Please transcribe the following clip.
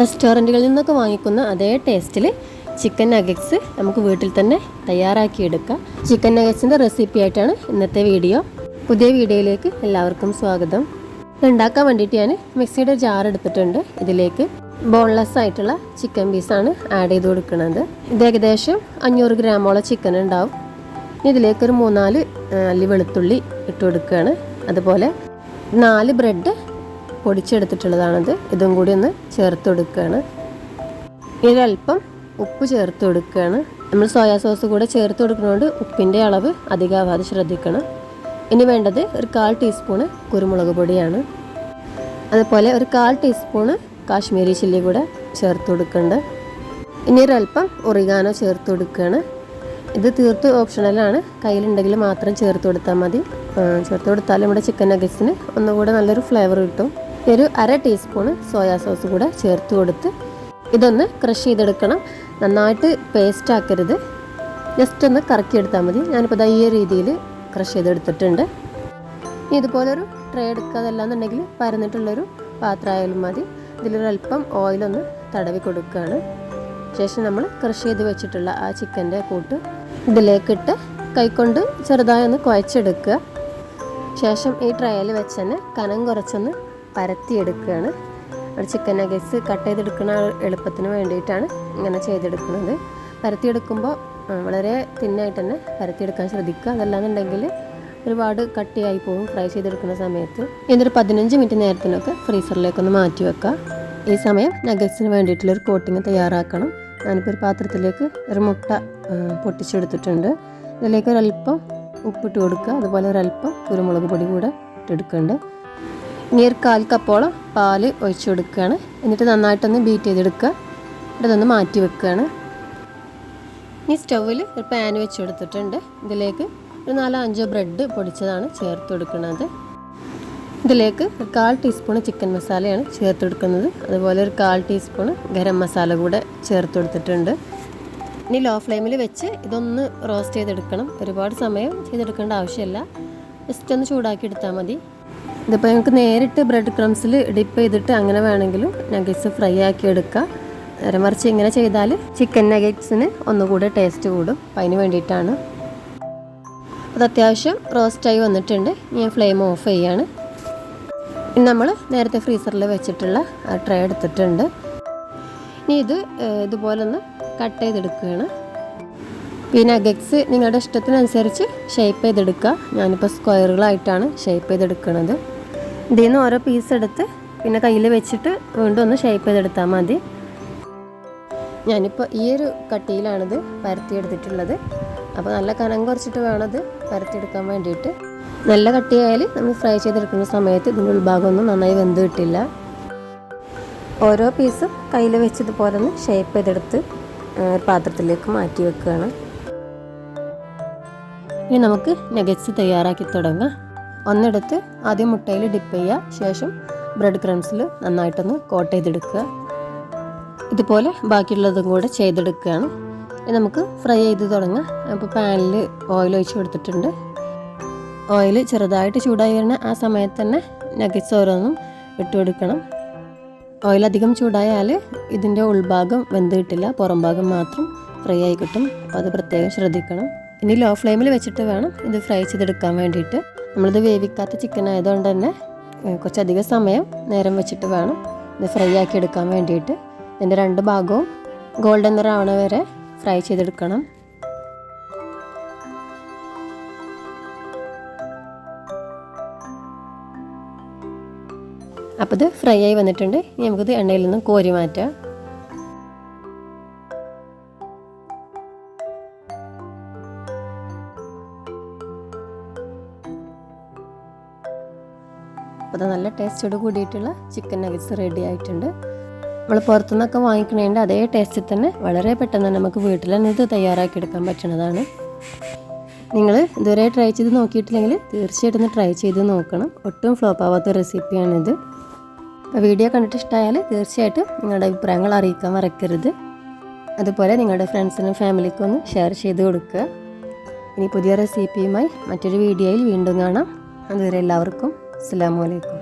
റെസ്റ്റോറന്റുകളിൽ നിന്നൊക്കെ വാങ്ങിക്കുന്ന അതേ ടേസ്റ്റിൽ ചിക്കൻ നഗറ്റ്സ് നമുക്ക് വീട്ടിൽ തന്നെ തയ്യാറാക്കിയെടുക്കാം. ചിക്കൻ നഗറ്റ്സിന്റെ റെസിപ്പി ആയിട്ടാണ് ഇന്നത്തെ വീഡിയോ പുതിയ വീഡിയോയിലേക്ക് എല്ലാവർക്കും സ്വാഗതം. ഉണ്ടാക്കാൻ വേണ്ടിയിട്ട് ഞാൻ മിക്സിയുടെ ജാർ എടുത്തിട്ടുണ്ട്. ഇതിലേക്ക് ബോൺലെസ് ആയിട്ടുള്ള ചിക്കൻ പീസാണ് ആഡ് ചെയ്ത് കൊടുക്കുന്നത്. ഇത് ഏകദേശം അഞ്ഞൂറ് ഗ്രാമോളം ചിക്കൻ ഉണ്ടാവും. ഇതിലേക്ക് ഒരു മൂന്നാൽ അല്ലി വെളുത്തുള്ളി ഇട്ട് കൊടുക്കുകയാണ്. അതുപോലെ നാല് ബ്രെഡ് പൊടിച്ചെടുത്തിട്ടുള്ളതാണത്. ഇതും കൂടി ഒന്ന് ചേർത്ത് കൊടുക്കുകയാണ് ഇതിലൽപ്പം ഉപ്പ് ചേർത്ത് കൊടുക്കുകയാണ് നമ്മൾ സോയാ സോസ് കൂടെ ചേർത്ത് കൊടുക്കുന്നതുകൊണ്ട് ഉപ്പിന്റെ അളവ് അധികമാവാതെ ശ്രദ്ധിക്കണം. ഇനി വേണ്ടത് ഒരു കാൽ ടീസ്പൂണ് കുരുമുളക് പൊടിയാണ്. അതുപോലെ ഒരു കാൽ ടീസ്പൂണ് കാശ്മീരി ചില്ലി കൂടെ ചേർത്ത് കൊടുക്കുന്നുണ്ട് ഇനി ഒരല്പം ഒറിഗാനോ ചേർത്ത് കൊടുക്കുകയാണ് ഇത് തീർത്ത് ഓപ്ഷണലാണ്. കയ്യിലുണ്ടെങ്കിൽ മാത്രം ചേർത്ത് കൊടുത്താൽ മതി. ചേർത്ത് കൊടുത്താൽ നമ്മുടെ ചിക്കൻ നഗറ്റ്സിന് ഒന്നുകൂടെ നല്ലൊരു ഫ്ലേവർ കിട്ടും. ഒരു അര ടീസ്പൂണ് സോയാ സോസ് കൂടെ ചേർത്ത് കൊടുത്ത് ഇതൊന്ന് ക്രഷ് ചെയ്തെടുക്കണം. നന്നായിട്ട് പേസ്റ്റ് ആക്കരുത്. ജസ്റ്റ് ഒന്ന് കറക്കിയെടുത്താൽ മതി. ഞാനിപ്പോൾ ഈ രീതിയിൽ ക്രഷ് ചെയ്തെടുത്തിട്ടുണ്ട്. ഇതുപോലൊരു ട്രേ എടുക്കാതല്ല എന്നുണ്ടെങ്കിൽ പരന്നിട്ടുള്ളൊരു പാത്രമായാലും മതി. ഇതിലൊരല്പം ഓയിലൊന്ന് തടവി കൊടുക്കുകയാണ് ശേഷം നമ്മൾ ക്രഷ് ചെയ്ത് വെച്ചിട്ടുള്ള ആ ചിക്കന്റെ കൂട്ട് ഇതിലേക്കിട്ട് കൈക്കൊണ്ട് ചെറുതായി ഒന്ന് കുഴച്ചെടുക്കുക. ശേഷം ഈ ട്രയൽ വെച്ച് തന്നെ കനം കുറച്ചൊന്ന് പരത്തിയെടുക്കുകയാണ്. ഒരു ചിക്കൻ നഗേസ് കട്ട് ചെയ്തെടുക്കുന്ന എളുപ്പത്തിന് വേണ്ടിയിട്ടാണ് ഇങ്ങനെ ചെയ്തെടുക്കുന്നത്. പരത്തിയെടുക്കുമ്പോൾ വളരെ തിന്നായിട്ട് തന്നെ പരത്തിയെടുക്കാൻ ശ്രദ്ധിക്കുക. അതല്ലാന്നുണ്ടെങ്കിൽ ഒരുപാട് കട്ടിയായി പോകും ഫ്രൈ ചെയ്തെടുക്കുന്ന സമയത്ത്. ഇതൊരു പതിനഞ്ച് മിനിറ്റ് നേരത്തിനൊക്കെ ഫ്രീസറിലേക്കൊന്ന് മാറ്റി വെക്കുക. ഈ സമയം നഗറ്റ്സിന് വേണ്ടിയിട്ടുള്ളൊരു കോട്ടിങ് തയ്യാറാക്കണം. ഞാനിപ്പോൾ ഒരു പാത്രത്തിലേക്ക് ഒരു മുട്ട പൊട്ടിച്ചെടുത്തിട്ടുണ്ട്. ഇതിലേക്ക് ഒരല്പം ഉപ്പിട്ട് കൊടുക്കുക. അതുപോലെ ഒരല്പം കുരുമുളക് പൊടി കൂടെ ഇട്ടെടുക്കുന്നുണ്ട് ഇനി ഒരു കാൽ കപ്പോളം പാൽ ഒഴിച്ചു കൊടുക്കുകയാണ്. എന്നിട്ട് നന്നായിട്ടൊന്ന് ബീറ്റ് ചെയ്തെടുക്കുക. എന്നിട്ട് ഇതൊന്ന് മാറ്റി വെക്കുകയാണ്. ഇനി സ്റ്റൗവിൽ ഒരു പാൻ വെച്ച് കൊടുത്തിട്ടുണ്ട്. ഇതിലേക്ക് ഒരു നാലോ അഞ്ചോ ബ്രെഡ് പൊടിച്ചതാണ് ചേർത്ത് കൊടുക്കുന്നത്. ഇതിലേക്ക് ഒരു കാൽ ടീസ്പൂൺ ചിക്കൻ മസാലയാണ് ചേർത്ത് കൊടുക്കുന്നത്. അതുപോലെ ഒരു കാൽ ടീസ്പൂൺ ഗരം മസാല കൂടെ ചേർത്ത് കൊടുത്തിട്ടുണ്ട്. ഇനി ലോ ഫ്ലെയിമിൽ വെച്ച് ഇതൊന്ന് റോസ്റ്റ് ചെയ്തെടുക്കണം. ഒരുപാട് സമയം ചെയ്തെടുക്കേണ്ട ആവശ്യമില്ല. ജസ്റ്റ് ഒന്ന് ചൂടാക്കി എടുത്താൽ മതി. ഇതിപ്പോൾ ഞങ്ങൾക്ക് നേരിട്ട് ബ്രെഡ് ക്രംസിൽ ഡിപ്പ് ചെയ്തിട്ട് അങ്ങനെ വേണമെങ്കിലും നഗറ്റ്സ് ഫ്രൈ ആക്കി എടുക്കാം. നേരെ മറിച്ച് ഇങ്ങനെ ചെയ്താൽ ചിക്കൻ നഗറ്റ്സിന് ഒന്നുകൂടെ ടേസ്റ്റ് കൂടും. അപ്പം അതിന് വേണ്ടിയിട്ടാണ്. അത് അത്യാവശ്യം റോസ്റ്റായി വന്നിട്ടുണ്ട്. ഞാൻ ഫ്ലെയിം ഓഫ് ചെയ്യാണ്. ഇനി നമ്മൾ നേരത്തെ ഫ്രീസറിൽ വെച്ചിട്ടുള്ള ട്രേ എടുത്തിട്ടുണ്ട്. ഇനി ഇത് ഇതുപോലെ ഒന്ന് കട്ട് ചെയ്തെടുക്കുകയാണ്. ഈ നഗറ്റ്സ് നിങ്ങളുടെ ഇഷ്ടത്തിനനുസരിച്ച് ഷേപ്പ് ചെയ്തെടുക്കുക. ഞാനിപ്പോൾ സ്ക്വയറുകളായിട്ടാണ് ഷേപ്പ് ചെയ്തെടുക്കുന്നത് ഇതിൽ നിന്ന് ഓരോ പീസ് എടുത്ത് പിന്നെ കയ്യിൽ വെച്ചിട്ട് വീണ്ടും ഒന്ന് ഷേപ്പ് ചെയ്തെടുത്താൽ മതി. ഞാനിപ്പോൾ ഈ ഒരു കട്ടിയിലാണിത് പരത്തിയെടുത്തിട്ടുള്ളത്. അപ്പോൾ നല്ല കനം കുറച്ചിട്ട് വേണം അത് പരത്തിയെടുക്കാൻ വേണ്ടിയിട്ട്. നല്ല കട്ടിയായാൽ നമ്മൾ ഫ്രൈ ചെയ്തെടുക്കുന്ന സമയത്ത് ഇതിന്റെ ഉൾഭാഗമൊന്നും നന്നായി വെന്ത് കിട്ടില്ല. ഓരോ പീസും കയ്യിൽ വെച്ചതുപോലെ ഒന്ന് ഷേപ്പ് ചെയ്തെടുത്ത് പാത്രത്തിലേക്ക് മാറ്റി വെക്കുകയാണ്. ഇനി നമുക്ക് നഗറ്റ്സ് തയ്യാറാക്കി തുടങ്ങാം. ഒന്നെടുത്ത് ആദ്യം മുട്ടയിൽ ഡിപ്പ് ചെയ്യുക. ശേഷം ബ്രെഡ് ക്രംസിൽ നന്നായിട്ടൊന്ന് കോട്ട് ചെയ്തെടുക്കുക. ഇതുപോലെ ബാക്കിയുള്ളതും കൂടെ ചെയ്തെടുക്കുകയാണ്. നമുക്ക് ഫ്രൈ ചെയ്ത് തുടങ്ങാം. അപ്പോൾ പാനിൽ ഓയിൽ ഒഴിച്ച് കൊടുത്തിട്ടുണ്ട്. ഓയിൽ ചെറുതായിട്ട് ചൂടായി വരുന്ന ആ സമയത്ത് തന്നെ നഗറ്റ്സ് ഓരോന്നും ഇട്ട് കൊടുക്കണം. ഓയിൽ അധികം ചൂടായാൽ ഇതിന്റെ ഉൾഭാഗം വെന്ത് കിട്ടില്ല. പുറം ഭാഗം മാത്രം ഫ്രൈ ആയി കിട്ടും. അപ്പോൾ അത് പ്രത്യേകം ശ്രദ്ധിക്കണം. ഇനി ലോ ഫ്ലെയിമിൽ വെച്ചിട്ട് വേണം ഇത് ഫ്രൈ ചെയ്തെടുക്കാൻ വേണ്ടിയിട്ട്. നമ്മളിത് വേവിക്കാത്ത ചിക്കൻ ആയതുകൊണ്ട് തന്നെ കുറച്ചധികം സമയം നേരം വെച്ചിട്ട് വേണം ഇത് ഫ്രൈ ആക്കി എടുക്കാൻ വേണ്ടിയിട്ട്. ഇതിന്റെ രണ്ട് ഭാഗവും ഗോൾഡൻ നിറാവണ വരെ ഫ്രൈ ചെയ്തെടുക്കണം. അപ്പോൾ ഇത് ഫ്രൈ ആയി വന്നിട്ടുണ്ട്. ഇനി നമുക്കിത് എണ്ണയിൽ നിന്ന് കോരി മാറ്റാം. അപ്പോൾ അത് നല്ല ടേസ്റ്റോട് കൂടിയിട്ടുള്ള ചിക്കൻ നഗറ്റ്സ് റെഡി ആയിട്ടുണ്ട്. നമ്മൾ പുറത്തുനിന്നൊക്കെ വാങ്ങിക്കണേണ്ട അതേ ടേസ്റ്റിൽ തന്നെ വളരെ പെട്ടെന്ന് നമുക്ക് വീട്ടിൽ തന്നെ ഇത് തയ്യാറാക്കി എടുക്കാൻ പറ്റുന്നതാണ്. നിങ്ങൾ ഇതുവരെ ട്രൈ ചെയ്ത് നോക്കിയിട്ടില്ലെങ്കിൽ തീർച്ചയായിട്ടും ഒന്ന് ട്രൈ ചെയ്ത് നോക്കണം. ഒട്ടും ഫ്ലോപ്പ് ആവാത്ത റെസിപ്പിയാണിത് അപ്പോൾ വീഡിയോ കണ്ടിട്ട് ഇഷ്ടമായാൽ തീർച്ചയായിട്ടും നിങ്ങളുടെ അഭിപ്രായങ്ങൾ അറിയിക്കാൻ മറക്കരുത്. അതുപോലെ നിങ്ങളുടെ ഫ്രണ്ട്സിനും ഫാമിലിക്കും ഒന്ന് ഷെയർ ചെയ്ത് കൊടുക്കുക. ഇനി പുതിയ റെസിപ്പിയുമായി മറ്റൊരു വീഡിയോയിൽ വീണ്ടും കാണാം. അതുവരെ എല്ലാവർക്കും അസ്സാം വലൈക്കും